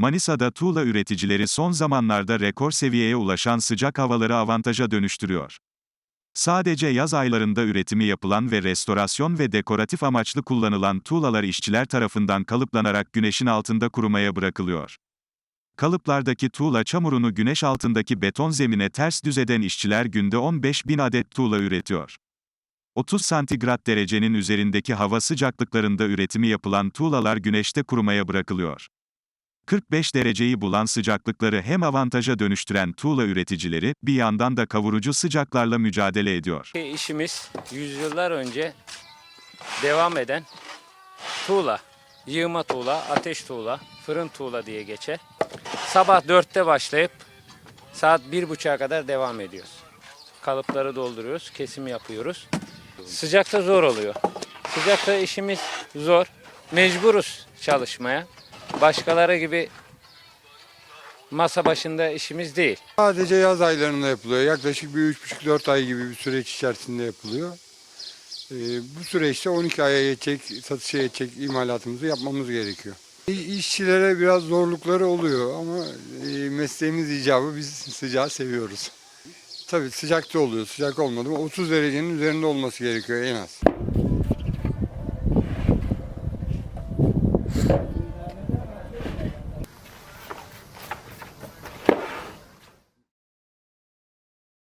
Manisa'da tuğla üreticileri son zamanlarda rekor seviyeye ulaşan sıcak havaları avantaja dönüştürüyor. Sadece yaz aylarında üretimi yapılan ve restorasyon ve dekoratif amaçlı kullanılan tuğlalar işçiler tarafından kalıplanarak güneşin altında kurumaya bırakılıyor. Kalıplardaki tuğla çamurunu güneş altındaki beton zemine ters düz eden işçiler günde 15 bin adet tuğla üretiyor. 30 santigrat derecenin üzerindeki hava sıcaklıklarında üretimi yapılan tuğlalar güneşte kurumaya bırakılıyor. 45 dereceyi bulan sıcaklıkları hem avantaja dönüştüren tuğla üreticileri, bir yandan da kavurucu sıcaklarla mücadele ediyor. İşimiz yüzyıllar önce devam eden tuğla, yığma tuğla, ateş tuğla, fırın tuğla diye geçer. Sabah 4'te başlayıp saat 1.30'a kadar devam ediyoruz. Kalıpları dolduruyoruz, kesim yapıyoruz. Sıcakta zor oluyor. Sıcakta işimiz zor. Mecburuz çalışmaya. Başkaları gibi masa başında işimiz değil. Sadece yaz aylarında yapılıyor. Yaklaşık bir 3,5-4 ay gibi bir süreç içerisinde yapılıyor. Ee, bu süreçte 12 aya yetecek, satışa yetecek imalatımızı yapmamız gerekiyor. İşçilere biraz zorlukları oluyor ama e, mesleğimiz icabı biz sıcağı seviyoruz. Tabii sıcakta oluyor. Sıcak olmadı mı 30 derecenin üzerinde olması gerekiyor en az.